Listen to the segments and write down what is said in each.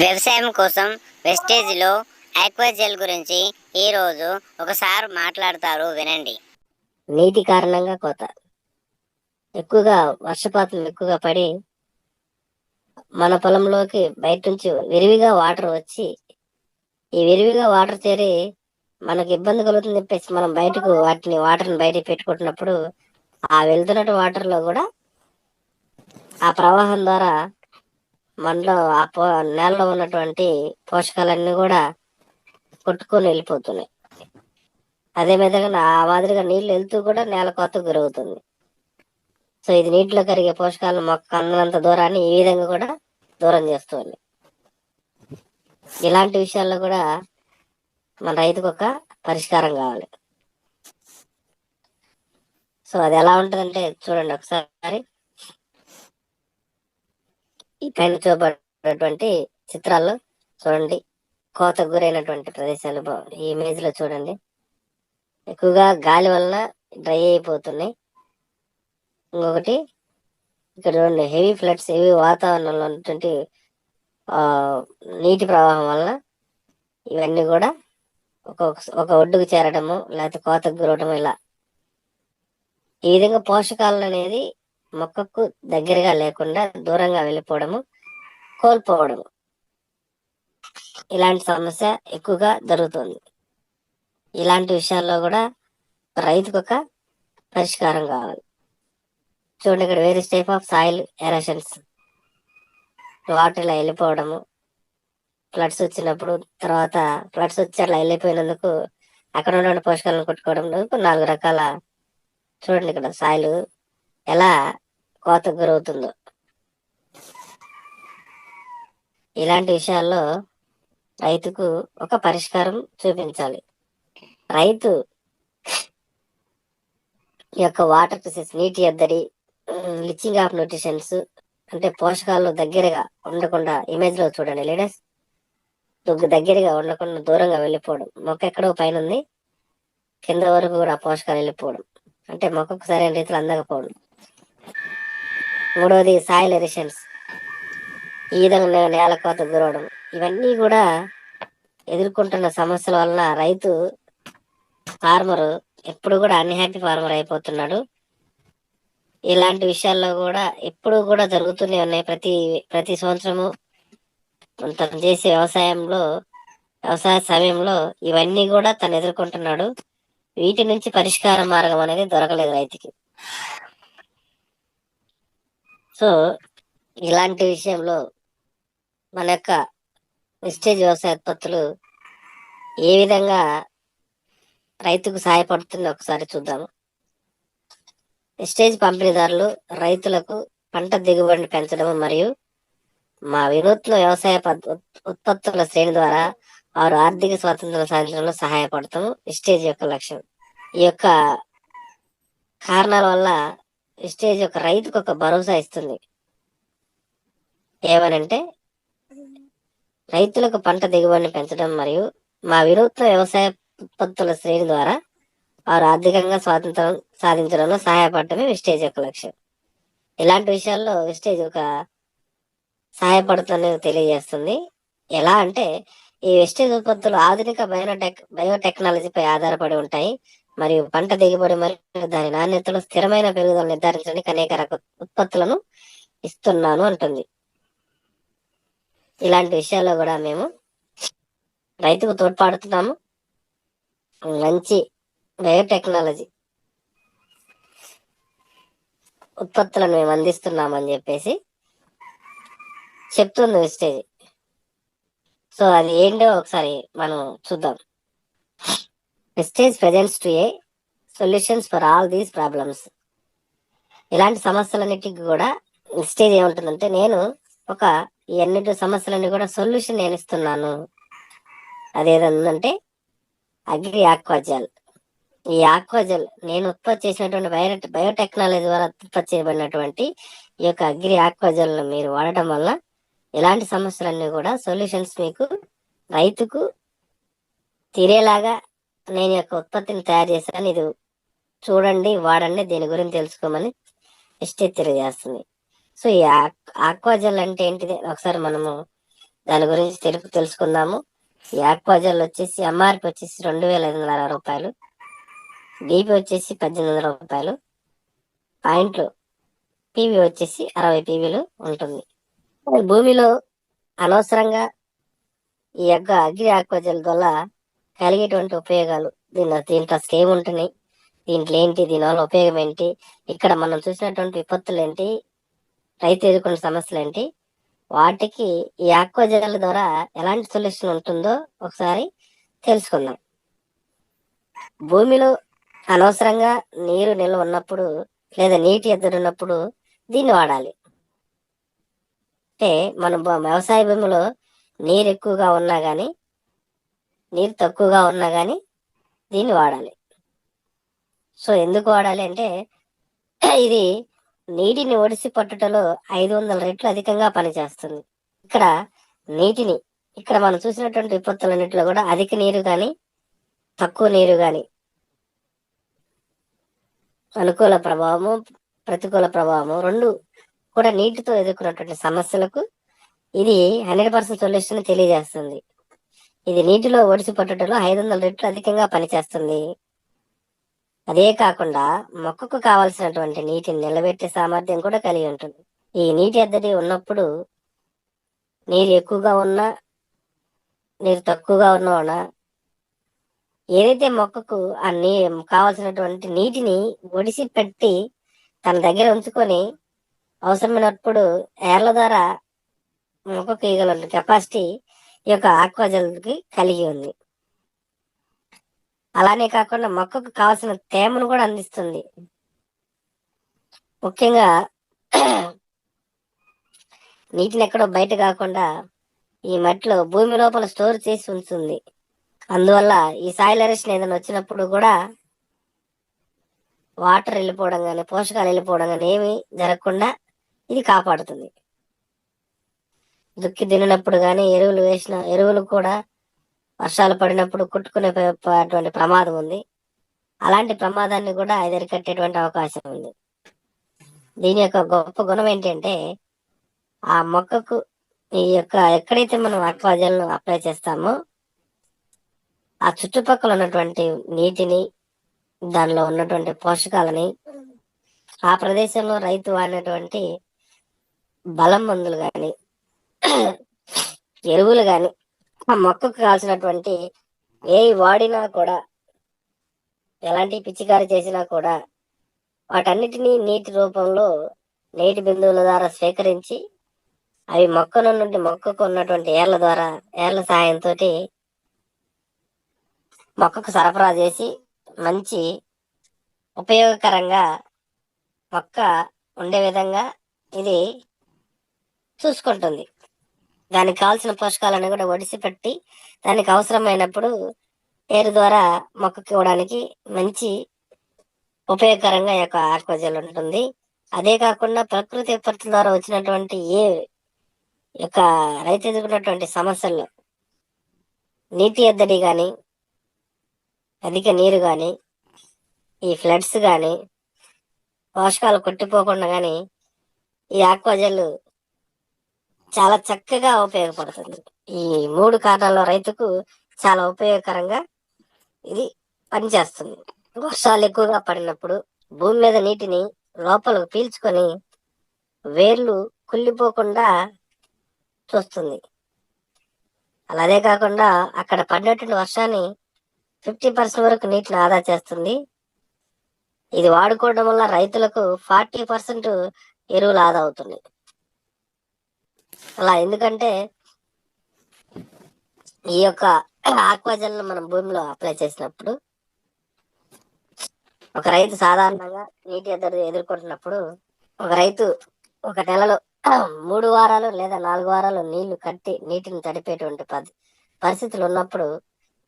వ్యవసాయం కోసం వెస్టేజ్లో ఆక్వాజెల్ గురించి ఈరోజు ఒకసారి మాట్లాడతారు వినండి. నీటి కారణంగా కోత. ఎక్కువగా వర్షపాతం ఎక్కువగా పడి మన పొలంలోకి బయట నుంచి విరివిగా వాటర్ వచ్చి ఈ విరివిగా వాటర్ చేరి మనకు ఇబ్బంది కలుగుతుంది చెప్పేసి మనం బయటకు వాటిని వాటర్ని బయటకు పెట్టుకుంటున్నప్పుడు ఆ వెళ్తున్నట్టు వాటర్లో కూడా ఆ ప్రవాహం ద్వారా మనలో ఆ పో నేలలో ఉన్నటువంటి పోషకాలన్నీ కూడా కొట్టుకొని వెళ్ళిపోతున్నాయి. అదే విధంగా ఆ మాదిరిగా నీళ్ళు వెళ్తూ కూడా నేల కొత్త గురవుతుంది. సో ఇది నీటిలో కరిగే పోషకాలు మొక్క అన్నంత దూరాన్ని ఈ విధంగా కూడా దూరం చేస్తుంది. ఇలాంటి విషయాల్లో కూడా మన రైతుకు ఒక పరిష్కారం కావాలి. సో అది ఎలా ఉంటుందంటే చూడండి ఒకసారి. ఈ పైన చూపబడినటువంటి చిత్రాల్లో చూడండి కోతకు గురైనటువంటి ప్రదేశాలు ఈ ఇమేజ్లో చూడండి. ఎక్కువగా గాలి వలన డ్రై అయిపోతున్నాయి. ఇంకొకటి ఇక్కడ చూడండి హెవీ ఫ్లడ్స్ హెవీ వాతావరణంలో ఉన్నటువంటి ఆ, నీటి ప్రవాహం వలన ఇవన్నీ కూడా ఒక ఒక ఒడ్డుకు చేరడము లేకపోతే కోతకు గురవడం ఇలా. ఈ విధంగా పోషకాలను అనేది మొక్కకు దగ్గరగా లేకుండా దూరంగా వెళ్ళిపోవడము కోల్పోవడము. ఇలాంటి సమస్య ఎక్కువగా జరుగుతుంది. ఇలాంటి విషయాల్లో కూడా రైతుకు ఒక పరిష్కారం కావాలి. చూడండి ఇక్కడ వేరే type of soil erosions. Water ఇలా వెళ్ళిపోవడము. ఫ్లడ్స్ వచ్చినప్పుడు తర్వాత ఫ్లడ్స్ వచ్చి అట్లా వెళ్ళిపోయినందుకు అక్కడ ఉన్న పోషకాలను కొట్టుకోవడం నాలుగు రకాల చూడండి ఇక్కడ సాయిల్ ఎలా కోతకు గురవుతుందో ఇలాంటి విషయాల్లో రైతుకు ఒక పరిష్కారం చూపించాలి. రైతు ఈ యొక్క వాటర్ ప్రెసెస్ నీటి ఎద్దడి లిచింగ్ ఆఫ్ న్యూట్రిషన్స్ అంటే పోషకాలు దగ్గరగా ఉండకుండా ఇమేజ్లో చూడండి లేడీస్. దుగ్గు దగ్గరగా ఉండకుండా దూరంగా వెళ్ళిపోవడం. మొక్క ఎక్కడో పైన ఉంది. కింద వరకు కూడా పోషకాలు వెళ్ళిపోవడం. అంటే మొక్కకు సరైన రీతిలో అందకపోవడం. మూడవది సాయిల్ ఎరిషన్స్ ఈ విధంగా నేల కోత గురవడం. ఇవన్నీ కూడా ఎదుర్కొంటున్న సమస్యల వలన రైతు ఫార్మర్ ఎప్పుడు కూడా అన్హ్యాపీ ఫార్మర్ అయిపోతున్నాడు. ఇలాంటి విషయాల్లో కూడా ఎప్పుడు కూడా జరుగుతూనే ఉన్నాయి. ప్రతి ప్రతి సంవత్సరము తను చేసే వ్యవసాయంలో వ్యవసాయ సమయంలో ఇవన్నీ కూడా తను ఎదుర్కొంటున్నాడు. వీటి నుంచి పరిష్కార మార్గం అనేది దొరకలేదు రైతుకి. సో ఇలాంటి విషయంలో మన యొక్క విస్టేజ్ వ్యవసాయ ఉత్పత్తులు ఏ విధంగా రైతుకు సహాయపడుతుందో ఒకసారి చూద్దాము. విస్టేజ్ పంపిణీదారులు రైతులకు పంట దిగుబడిని పెంచడం మరియు మా వినూత్న వ్యవసాయ ఉత్- ఉత్పత్తుల శ్రేణి ద్వారా వారు ఆర్థిక స్వాతంత్రం సాధించడంలో సహాయపడతాము విస్టేజ్ యొక్క లక్ష్యం. ఈ యొక్క కారణాల వల్ల విస్టేజ్ ఒక రైతుకు ఒక భరోసా ఇస్తుంది. ఏమనంటే రైతులకు పంట దిగుబడిని పెంచడం మరియు మా వినూత్న వ్యవసాయ ఉత్పత్తుల శ్రేణి ద్వారా వారు ఆర్థికంగా స్వాతంత్రం సాధించడంలో సహాయపడటమే విస్టేజ్ యొక్క లక్ష్యం. ఇలాంటి విషయాల్లో విస్టేజ్ ఒక సహాయపడుతుందని తెలియజేస్తుంది. ఎలా అంటే ఈ వెస్టేజ్ ఉత్పత్తులు ఆధునిక బయోటెక్ బయోటెక్నాలజీపై ఆధారపడి ఉంటాయి. మరియు పంట దిగుబడి మరియు దాని నాణ్యతలో స్థిరమైన పెరుగుదల నిర్ధారించడానికి అనేక రక ఉత్పత్తులను ఇస్తున్నాను అంటుంది. ఇలాంటి విషయాల్లో కూడా మేము రైతుకు తోడ్పడుతున్నాము. మంచి బయోటెక్నాలజీ ఉత్పత్తులను మేము అందిస్తున్నామని చెప్పేసి చెప్తుంది వెస్టేజ్. సో అది ఏంటో ఒకసారి మనం చూద్దాం. Vistage presents to a solutions for all these problems ఇలాంటి సమస్యలన్నిటికీ కూడా వెస్టేజ్ ఏముంటుందంటే నేను ఒక ఈ అన్నిటి సమస్యలన్నీ కూడా సొల్యూషన్ నేను ఇస్తున్నాను అదేదంటే అగ్రి ఆక్వాజల్ ఈ ఆక్వాజల్ నేను ఉత్పత్తి చేసినటువంటి బయో బయోటెక్నాలజీ ద్వారా ఉత్పత్తి చేయబడినటువంటి ఈ యొక్క అగ్రి ఆక్వాజల్ మీరు వాడటం వల్ల ఇలాంటి సమస్యలన్నీ కూడా సొల్యూషన్స్ మీకు రైతుకు తీరేలాగా నేను యొక్క ఉత్పత్తిని తయారు చేశాను. ఇది చూడండి వాడండి దీని గురించి తెలుసుకోమని ఇష్టే తెలియజేస్తుంది. సో ఈ ఆక్వాజల్ అంటే ఏంటిది? ఒకసారి మనము దాని గురించి తెలుపు తెలుసుకుందాము. ఈ ఆక్వాజల్ వచ్చేసి ఎంఆర్పి వచ్చేసి రెండు వేల ఐదు వందల అరవై రూపాయలు. బీపీ వచ్చేసి పద్దెనిమిది వందల రూపాయలు. పాయింట్లు పీవీ వచ్చేసి అరవై పీవీలు ఉంటుంది. భూమిలో అనవసరంగా ఈ యొక్క అగ్ని ఆక్వాజల్ వల్ల కలిగేటువంటి ఉపయోగాలు. దీని దీంట్లో అసలు ఏముంటున్నాయి? దీంట్లో ఏంటి? దీనివల్ల ఉపయోగం ఏంటి? ఇక్కడ మనం చూసినటువంటి విపత్తులు ఏంటి? రైతు ఎదుర్కొన్న సమస్యలు ఏంటి? వాటికి ఈ ఆక్వాజల్ ద్వారా ఎలాంటి సొల్యూషన్ ఉంటుందో ఒకసారి తెలుసుకుందాం. భూమిలో అనవసరంగా నీరు నిల్వ ఉన్నప్పుడు లేదా నీటి ఎద్దడి ఉన్నప్పుడు దీన్ని వాడాలి. అంటే మన వ్యవసాయ భూమిలో నీరు ఎక్కువగా ఉన్నా కానీ నీరు తక్కువగా ఉన్నా కానీ దీన్ని వాడాలి. సో ఎందుకు వాడాలి అంటే ఇది నీటిని ఒడిసి పట్టుటలో ఐదు వందల రెట్లు అధికంగా పనిచేస్తుంది. ఇక్కడ నీటిని ఇక్కడ మనం చూసినటువంటి విపత్తులన్నింటిలో కూడా అధిక నీరు కానీ తక్కువ నీరు కానీ అనుకూల ప్రభావము ప్రతికూల ప్రభావము రెండు కూడా నీటితో ఎదుర్కొన్నటువంటి సమస్యలకు ఇది హండ్రెడ్ పర్సెంట్ సొల్యూషన్ తెలియజేస్తుంది. ఇది నీటిలో ఒడిసి పట్టుటలో ఐదు వందల రెట్లు అధికంగా పనిచేస్తుంది. అదే కాకుండా మొక్కకు కావలసినటువంటి నీటిని నిలబెట్టే సామర్థ్యం కూడా కలిగి ఉంటుంది. ఈ నీటి ఎద్దడి ఉన్నప్పుడు నీరు ఎక్కువగా ఉన్నా నీరు తక్కువగా ఉన్నా ఏదైతే మొక్కకు ఆ నీ కావలసినటువంటి నీటిని ఒడిసి పెట్టి తన దగ్గర ఉంచుకొని అవసరమైనప్పుడు ఏర్ల ద్వారా మొక్కకు ఇగల కెపాసిటీ ఈ యొక్క ఆక్వాజల్కి కలిగి ఉంది. అలానే కాకుండా మొక్కకు కావాల్సిన తేమను కూడా అందిస్తుంది. ముఖ్యంగా నీటిని ఎక్కడో బయట కాకుండా ఈ మట్టిలో భూమి లోపల స్టోర్ చేసి ఉంచుతుంది. అందువల్ల ఈ సాయిల్ ఎరేషన్ ఏదైనా వచ్చినప్పుడు కూడా వాటర్ వెళ్ళిపోవడం కానీ పోషకాలు వెళ్ళిపోవడం కానీ ఏమీ జరగకుండా ఇది కాపాడుతుంది. దుక్కి దున్నినప్పుడు కానీ ఎరువులు వేసిన ఎరువులు కూడా వర్షాలు పడినప్పుడు కుట్టుకునే అటువంటి ప్రమాదం ఉంది. అలాంటి ప్రమాదాన్ని కూడా ఎదురుకట్టేటువంటి అవకాశం ఉంది. దీని యొక్క గొప్ప గుణం ఏంటంటే ఆ మొక్కకు ఈ యొక్క ఎక్కడైతే మనం అక్వాజల్ను అప్లై చేస్తామో ఆ చుట్టుపక్కల ఉన్నటువంటి నీటిని దానిలో ఉన్నటువంటి పోషకాలని ఆ ప్రదేశంలో రైతు వాడినటువంటి బలం మందులు కానీ ఎరువులు కానీ ఆ మొక్కకు కావాల్సినటువంటి ఏ వాడినా కూడా ఎలాంటి పిచికారి చేసినా కూడా వాటన్నిటినీ నీటి రూపంలో నీటి బిందువుల ద్వారా స్వీకరించి అవి మొక్క నుండి మొక్కకు ఉన్నటువంటి ఏర్ల ద్వారా ఏర్ల సహాయంతో మొక్కకు సరఫరా చేసి మంచి ఉపయోగకరంగా మొక్క ఉండే విధంగా ఇది చూసుకుంటుంది. దానికి కావాల్సిన పోషకాలను కూడా ఒడిసి పెట్టి దానికి అవసరమైనప్పుడు ఏరు ద్వారా మొక్కకి ఇవ్వడానికి మంచి ఉపయోగకరంగా ఈ యొక్క ఆక్వజల్ ఉంటుంది. అదే కాకుండా ప్రకృతి విపత్తుల ద్వారా వచ్చినటువంటి ఏ యొక్క రైతు ఎదుర్కొన్నటువంటి సమస్యల్లో నీటి ఎద్దడి కానీ అధిక నీరు కానీ ఈ ఫ్లడ్స్ కానీ పోషకాలు కొట్టిపోకుండా కానీ ఈ ఆక్వాజల్ చాలా చక్కగా ఉపయోగపడుతుంది. ఈ మూడు కారణాల్లో రైతుకు చాలా ఉపయోగకరంగా ఇది పనిచేస్తుంది. వర్షాలు ఎక్కువగా పడినప్పుడు భూమి మీద నీటిని లోపలకు పీల్చుకొని వేర్లు కుళ్ళిపోకుండా చూస్తుంది. అలాగే కాకుండా అక్కడ పడినటువంటి వర్షాన్ని ఫిఫ్టీ పర్సెంట్ వరకు నీటిని ఆదా చేస్తుంది. ఇది వాడుకోవడం వల్ల రైతులకు ఫార్టీ పర్సెంట్ ఎరువులు ఆదా అవుతుంది అలా ఎందుకంటే ఈ యొక్క ఆక్వాజల్ మనం భూమిలో అప్లై చేసినప్పుడు ఒక రైతు సాధారణంగా నీటి ఎద్దడి ఎదుర్కొంటున్నప్పుడు ఒక రైతు ఒక నెలలో మూడు వారాలు లేదా నాలుగు వారాలు నీళ్ళు కట్టి నీటిని తడిపేటువంటి పది పరిస్థితులు ఉన్నప్పుడు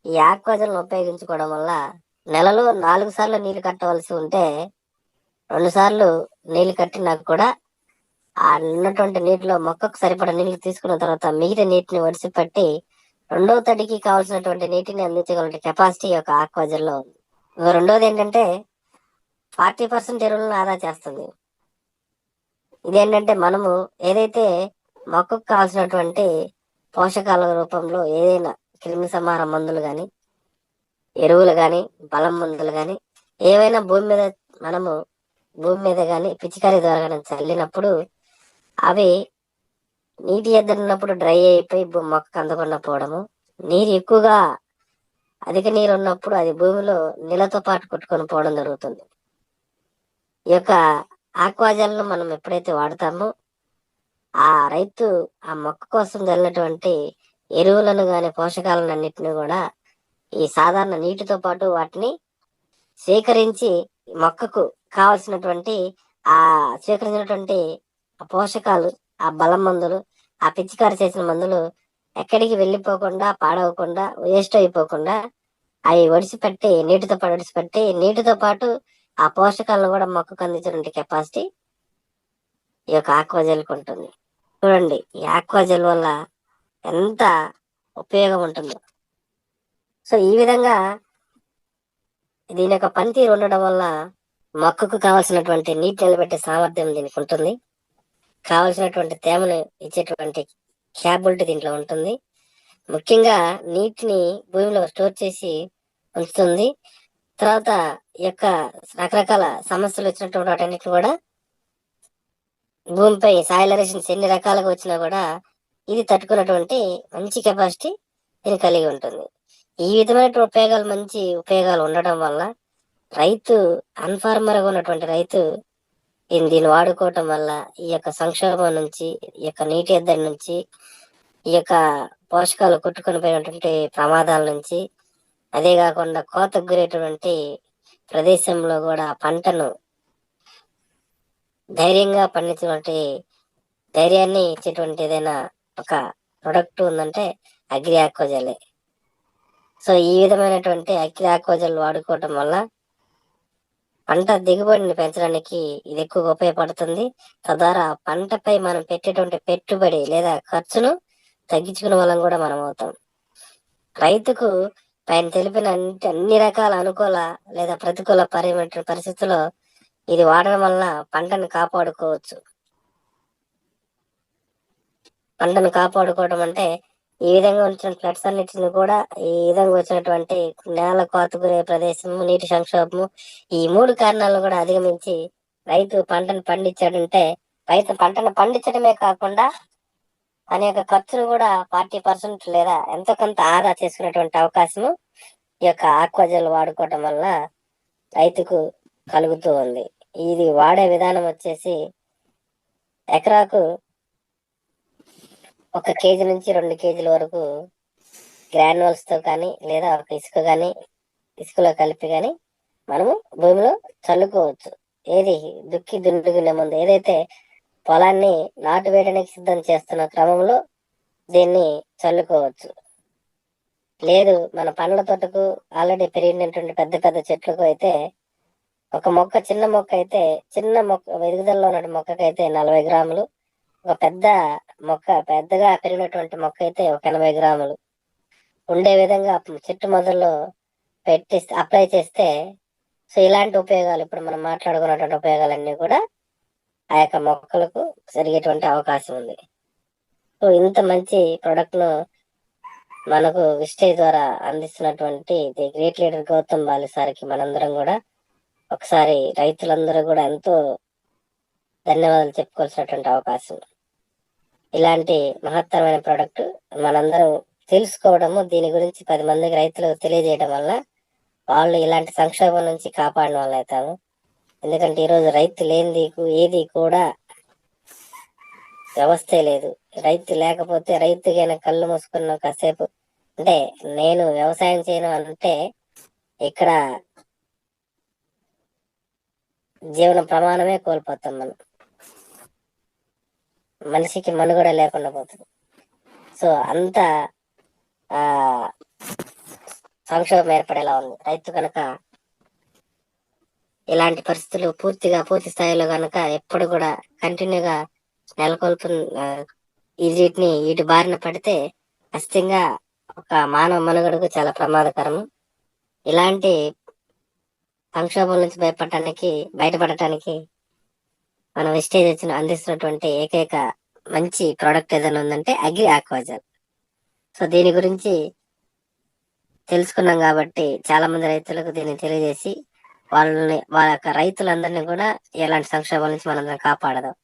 ఈ ఆక్వాజల్ను ఉపయోగించుకోవడం వల్ల నెలలో నాలుగు సార్లు నీళ్ళు కట్టవలసి ఉంటే రెండు సార్లు నీళ్ళు కట్టినా కూడా ఆ ఉన్నటువంటి నీటిలో మొక్కకు సరిపడా నీళ్ళు తీసుకున్న తర్వాత మిగతా నీటిని ఒడిసి పట్టి రెండవ తడికి కావాల్సినటువంటి నీటిని అందించగల కెపాసిటీ యొక్క ఆక్వాజల్లో ఉంది. రెండోది ఏంటంటే ఫార్టీ పర్సెంట్ ఎరువులను ఆదా చేస్తుంది. ఇదేంటంటే మనము ఏదైతే మొక్కకు కావాల్సినటువంటి పోషకాల రూపంలో ఏదైనా క్రిమి సంహార మందులు కానీ ఎరువులు కానీ బలం మందులు కానీ ఏవైనా భూమి మీద మనము భూమి మీద కానీ పిచికారీ ద్వారా కానీ చల్లినప్పుడు అవి నీటి ఎద్దరున్నప్పుడు డ్రై అయిపోయి మొక్కకు అందకుండా పోవడము. నీరు ఎక్కువగా అధిక నీరు ఉన్నప్పుడు అది భూమిలో నీళ్ళతో పాటు కొట్టుకొని పోవడం జరుగుతుంది. ఈ యొక్క ఆక్వాజల్ను మనం ఎప్పుడైతే వాడతామో ఆ రైతు ఆ మొక్క కోసం చల్లినటువంటి ఎరువులను కాని పోషకాలను అన్నిటిని కూడా ఈ సాధారణ నీటితో పాటు వాటిని సేకరించి మొక్కకు కావలసినటువంటి ఆ స్వీకరించినటువంటి ఆ పోషకాలు ఆ బలం మందులు ఆ పిచ్చికారు చేసిన మందులు ఎక్కడికి వెళ్ళిపోకుండా పాడవకుండా వేస్ట్ అయిపోకుండా అవి ఒడిసిపెట్టి నీటితో పాటు ఒడిసిపెట్టి నీటితో పాటు ఆ పోషకాలను కూడా మొక్కకు అందించినటువంటి కెపాసిటీ ఈ యొక్క ఆక్వాజెల్కి ఉంటుంది. చూడండి ఈ ఆక్వాజెల్ వల్ల ఎంత ఉపయోగం ఉంటుందో. సో ఈ విధంగా దీని యొక్క పనితీరు ఉండడం వల్ల మొక్కకు కావాల్సినటువంటి నీటి నిలబెట్టే సామర్థ్యం దీనికి ఉంటుంది. కావలసినటువంటి తేమను ఇచ్చేటువంటి క్యాబిలిటీ దీంట్లో ఉంటుంది. ముఖ్యంగా నీటిని భూమిలో స్టోర్ చేసి ఉంచుతుంది. తర్వాత యొక్క రకరకాల సమస్యలు వచ్చినటువంటి వాటన్నిటిని కూడా భూమిపై సాయిల్ ఎరేషన్స్ ఎన్ని రకాలుగా వచ్చినా కూడా ఇది తట్టుకున్నటువంటి మంచి కెపాసిటీ దీన్ని కలిగి ఉంటుంది. ఈ విధమైనటువంటి ఉపయోగాలు మంచి ఉపయోగాలు ఉండటం వల్ల రైతు అన్ఫార్మర్గా ఉన్నటువంటి రైతు దీన్ని దీన్ని వాడుకోవటం వల్ల ఈ యొక్క సంక్షోభం నుంచి ఈ యొక్క నీటి ఎద్దడి నుంచి ఈ యొక్క పోషకాలు కొట్టుకొని పోయినటువంటి ప్రమాదాల నుంచి అదే కాకుండా కోతకు గురేటువంటి ప్రదేశంలో కూడా పంటను ధైర్యంగా పండించినటువంటి ధైర్యాన్ని ఇచ్చేటువంటి ఏదైనా ఒక ప్రొడక్ట్ ఉందంటే అగ్రి ఆక్వజలే సో ఈ విధమైనటువంటి అగ్రి ఆక్వజల్ వాడుకోవటం వల్ల పంట దిగుబడిని పెంచడానికి ఇది ఎక్కువగా ఉపయోగపడుతుంది. తద్వారా పంటపై మనం పెట్టేటువంటి పెట్టుబడి లేదా ఖర్చును తగ్గించుకునే వాళ్ళం కూడా మనం అవుతాం. రైతుకు పైన తెలిపిన అన్ని రకాల అనుకూల లేదా ప్రతికూల పరిమిత పరిస్థితుల్లో ఇది వాడడం వల్ల పంటను కాపాడుకోవచ్చు. పంటను కాపాడుకోవడం అంటే ఈ విధంగా వచ్చిన ఫ్లడ్స్ అన్నిటిని కూడా ఈ విధంగా వచ్చినటువంటి నేల కోతకునే ప్రదేశము నీటి సంక్షోభము ఈ మూడు కారణాలను కూడా అధిగమించి రైతు పంటను పండించాడంటే రైతు పంటను పండించడమే కాకుండా తన యొక్క ఖర్చును కూడా ఫార్టీ పర్సెంట్ లేదా ఎంతో కొంత ఆదా చేసుకునేటువంటి అవకాశము ఈ యొక్క ఆక్వాజల్ వాడుకోవటం వల్ల రైతుకు కలుగుతూ ఉంది. ఇది వాడే విధానం వచ్చేసి ఎకరాకు ఒక కేజీ నుంచి రెండు కేజీల వరకు గ్రాన్యువల్స్తో కానీ లేదా ఒక ఇసుక కానీ ఇసుకలో కలిపి కానీ మనము భూమిలో చల్లుకోవచ్చు. ఏది దుక్కి దున్నుకునే ముందు ఏదైతే పొలాన్ని నాటు వేయడానికి సిద్ధం చేస్తున్న క్రమంలో దీన్ని చల్లుకోవచ్చు. లేదు మన పండ్ల తోటకు ఆల్రెడీ పెరిగినటువంటి పెద్ద పెద్ద చెట్లకు అయితే ఒక మొక్క చిన్న మొక్క అయితే చిన్న మొక్క ఎదుగుదలలో ఉన్న మొక్కకైతే అయితే నలభై గ్రాములు ఒక పెద్ద మొక్క పెద్దగా పెరిగినటువంటి మొక్క అయితే ఒక ఎనభై గ్రాములు. ఉండే విధంగా చెట్టు మొదల్లో పెట్టి అప్లై చేస్తే సో ఇలాంటి ఉపయోగాలు ఇప్పుడు మనం మాట్లాడుకున్నటువంటి ఉపయోగాలన్నీ కూడా ఆ యొక్క మొక్కలకు జరిగేటువంటి అవకాశం ఉంది. సో ఇంత మంచి ప్రొడక్ట్ను మనకు విస్టేజ్ ద్వారా అందిస్తున్నటువంటి the great leader Gautam Bali సార్కి మనందరం కూడా ఒకసారి రైతులందరూ కూడా ఎంతో ధన్యవాదాలు చెప్పుకోవాల్సినటువంటి అవకాశం ఇలాంటి మహత్తరమైన ప్రోడక్ట్ మనందరం తెలుసుకోవడము దీని గురించి పది మందికి రైతులు తెలియజేయడం వల్ల వాళ్ళు ఇలాంటి సంక్షోభం నుంచి కాపాడిన వాళ్ళు అవుతాము ఎందుకంటే ఈరోజు రైతు లేనిది ఏది కూడా వ్యవస్థే లేదు. రైతు లేకపోతే రైతుకైనా కళ్ళు మూసుకున్న కాసేపు. అంటే నేను వ్యవసాయం చేయను అంటే ఇక్కడ జీవన ప్రమాణమే కోల్పోతాం మనం. మనిషికి మనుగడ లేకుండా పోతుంది. సో అంత ఆ సంక్షోభం ఏర్పడేలా ఉంది. రైతు కనుక ఇలాంటి పరిస్థితులు పూర్తిగా పూర్తి స్థాయిలో కనుక ఎప్పుడు కూడా కంటిన్యూగా నెలకొల్పు ఈ వీటిని వీటి బారిన పడితే ఖచ్చితంగా ఒక మానవ మనుగడకు చాలా ప్రమాదకరము ఇలాంటి సంక్షోభం నుంచి భయపడటానికి బయటపడటానికి మన వెస్టేజ్ వచ్చిన అందిస్తున్నటువంటి ఏకైక మంచి ప్రోడక్ట్ ఏదైనా ఉందంటే అగ్రి ఆక్వాజల్ సో దీని గురించి తెలుసుకున్నాం కాబట్టి చాలా మంది రైతులకు దీన్ని తెలియజేసి వాళ్ళని వాళ్ళ యొక్క రైతులందరినీ కూడా ఎలాంటి సంక్షోభాల నుంచి మనందరం కాపాడదాం.